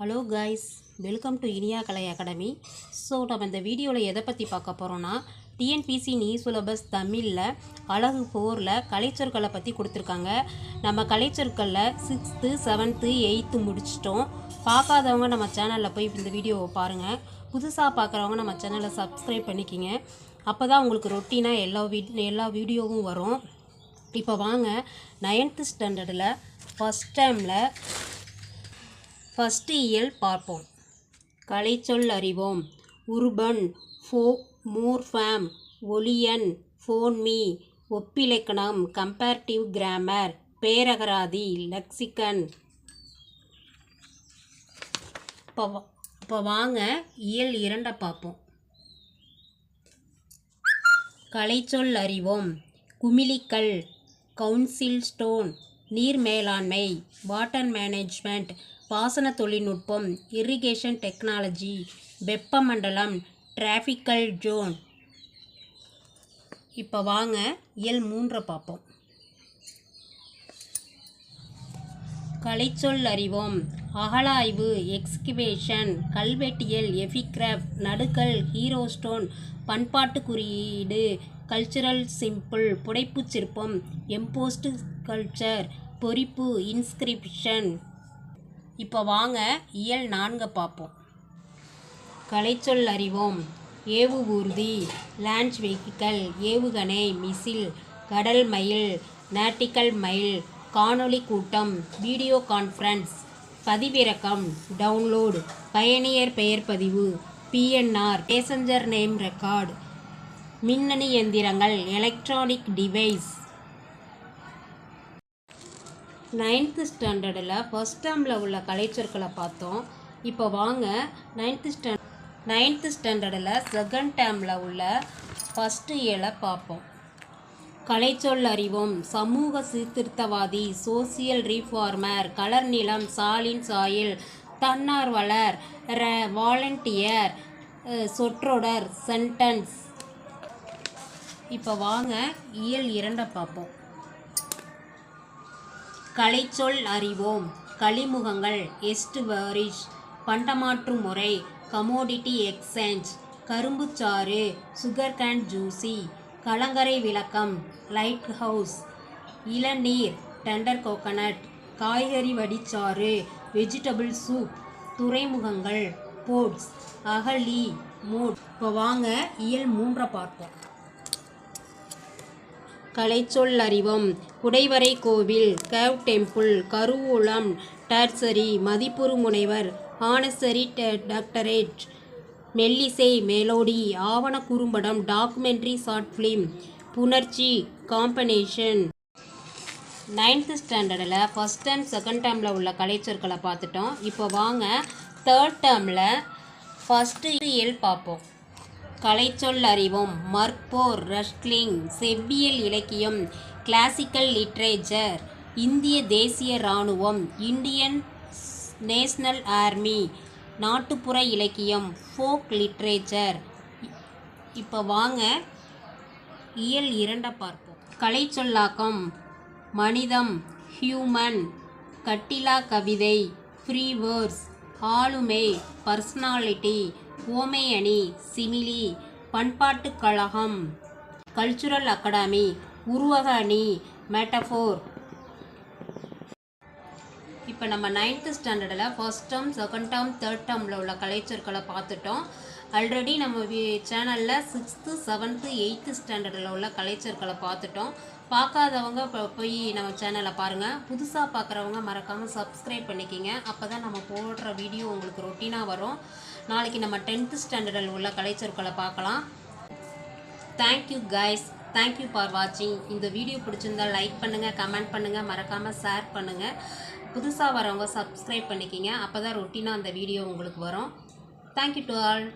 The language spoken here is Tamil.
Hello guys welcome to Iniya Kalai academy so நம்ம இந்த வீடியோவில் எதை பற்றி பார்க்க போகிறோன்னா டிஎன்பிசி நீ சிலபஸ் தமிழில் அழகு ஃபோரில் கலைச்சொற்களை பற்றி கொடுத்துருக்காங்க. நம்ம கலைச்சொற்களில் சிக்ஸ்த்து செவன்த்து எயித்து முடிச்சிட்டோம். பார்க்காதவங்க நம்ம சேனலில் போய் இந்த வீடியோவை பாருங்கள் புதுசாக பார்க்குறவங்க நம்ம சேனலை சப்ஸ்கிரைப் பண்ணிக்கிங்க. அப்போ தான் உங்களுக்கு ரொட்டீனாக எல்லா வீட் எல்லா வீடியோவும் வரும். இப்போ வாங்க நைன்த்து ஸ்டாண்டர்டில் ஃபஸ்ட் டைமில் ஃபஸ்ட்டு இயல் பார்ப்போம். கலைச்சொல் அறிவோம். உருபன் ஃபோ மூர்ஃபேம் ஒலியன் ஃபோன்மி ஒப்பிலக்கணம் கம்பேர்டிவ் கிராமர் பேரகராதி லெக்சிகன். இப்போ இப்போ வாங்க இயல் இரண்டை பார்ப்போம். கலைச்சொல் அறிவோம். குமிழிக்கல் கவுன்சில் ஸ்டோன் நீர் மேலாண்மை வாட்டர் மேனேஜ்மெண்ட் பாசன தொழில்நுட்பம் இரிகேஷன் டெக்னாலஜி வெப்பமண்டலம் டிராஃபிக்கல் ஜோன் இப்போ வாங்க இயல் மூன்றை பார்ப்போம் கலைச்சொல் அறிவோம் அகழாய்வு எக்ஸ்கிவேஷன் கல்வெட்டியல் எஃபிக்ராஃப் நடுக்கல் ஹீரோஸ்டோன் பண்பாட்டு குறியீடு கல்ச்சுரல் சிம்பிள் புடைப்புச் சிற்பம் எம்போஸ்டு கல்ச்சர் பொறிப்பு இன்ஸ்கிரிப்ஷன் இப்போ வாங்க இயல் நான்கு பார்ப்போம் கலைச்சொல் அறிவோம். ஏவு ஊர்தி லான்ச் வெஹிக்கல் ஏவுகணை மிசில் கடல் மயில் நாட்டிக்கல் மயில் காணொளி கூட்டம் வீடியோ கான்ஃபரன்ஸ் பதிவிறக்கம் டவுன்லோடு பயணியர் பெயர் பதிவு பிஎன்ஆர் பேசஞ்சர் நேம் ரெக்கார்டு மின்னணு எந்திரங்கள் எலக்ட்ரானிக் டிவைஸ் நைன்த்து ஸ்டாண்டர்டில் ஃபஸ்ட் டேர்மில் உள்ள கலைச்சொற்களை பார்த்தோம். இப்போ வாங்க நைன்த்து ஸ்டாண்ட் நைன்த்து ஸ்டாண்டர்டில் செகண்ட் டேர்மில் உள்ள ஃபஸ்ட்டு இயலை பார்ப்போம். கலைச்சொல் அறிவோம். சமூக சீர்திருத்தவாதி சோசியல் ரீஃபார்மர் கலர் நிலம் சாலின் சாயில் தன்னார்வலர் ர வாலண்டியர் சொற்றொடர் சென்டென்ஸ் இப்போ வாங்க இயல் இரண்டை பார்ப்போம். கலைச்சொல் அறிவோம். கழிமுகங்கள் எஸ்டுவரிஷ் பண்டமாற்று முறை கமோடிட்டி எக்ஸ்சேஞ்ச் கரும்புச்சாறு சுகர் கேன் ஜூசி கலங்கரை விளக்கம் லைட் ஹவுஸ் இளநீர் டெண்டர் கோகனட் காய்கறி வடிச்சாறு வெஜிடபிள் சூப் துறைமுகங்கள் போட்ஸ் அகலி மூட் இப்போ வாங்க இயல் மூன்றை பார்ப்போம். கலைச்சொல் அறிவம். குடைவரை கோவில் கேவ் டெம்பிள் கருவூலம் டர்சரி மதிப்புறு முனைவர் ஆனசரி ட- டாக்டரேட் மெல்லிசை மெலோடி ஆவண குறும்படம் டாக்குமெண்ட்ரி ஷார்ட் ஃபிலிம் புணர்ச்சி காம்பனேஷன். நைன்த்து ஸ்டாண்டர்டில் ஃபஸ்ட் டைம் செகண்ட் டேர்மில் உள்ள கலைச்சொற்களை பார்த்துட்டோம். இப்போ வாங்க தேர்ட் டேர்மில் ஃபஸ்ட்டு இயல் பார்ப்போம். கலைச்சொல் அறிவோம். மற்போர் ரஷ்லிங் செவ்வியல் இலக்கியம் கிளாசிக்கல் லிட்ரேச்சர் இந்திய தேசிய இராணுவம் இந்தியன் நேஷனல் ஆர்மி நாட்டுப்புற இலக்கியம் ஃபோக் லிட்ரேச்சர். இப்போ வாங்க இயல் இரண்டை பார்ப்போம். கலைச்சொல்லாக்கம் மனிதம் ஹியூமன் கட்டிலா கவிதை ஃப்ரீ வேர்ஸ் ஆளுமை பர்சனாலிட்டி ஓமையணி சிமிலி பண்பாட்டுக் கழகம் கல்ச்சுரல் அகாடமி உருவக அணி மெட்டஃபோர் இப்போ நம்ம நைன்த்து ஸ்டாண்டர்டில் first term second term third டேர்மில் உள்ள கலைச்சொற்களை பார்த்துட்டோம். ஆல்ரெடி நம்ம சேனலில் சிக்ஸ்த்து செவன்த்து எயித்து ஸ்டாண்டர்டில் உள்ள கலைச்சொற்களை பார்த்துட்டோம். பார்க்காதவங்க இப்போ போய் நம்ம சேனலை பாருங்கள் புதுசாக பார்க்குறவங்க மறக்காமல் சப்ஸ்கிரைப் பண்ணிக்கிங்க. அப்போ தான் நம்ம போடுற வீடியோ உங்களுக்கு ரொட்டீனாக வரும். நாளைக்கு நம்ம டென்த்து ஸ்டாண்டர்டில் உள்ள கலைச்சொற்களை பார்க்கலாம். தேங்க்யூ கைஸ் தேங்க்யூ ஃபார் வாட்சிங் இந்த வீடியோ பிடிச்சிருந்தா லைக் பண்ணுங்கள் கமெண்ட் பண்ணுங்கள் மறக்காமல் ஷேர் பண்ணுங்கள் புதுசாக வரவங்க சப்ஸ்கிரைப் பண்ணிக்கிங்க. அப்போ தான் ரொட்டீனாக அந்த வீடியோ உங்களுக்கு வரும். Thank you to all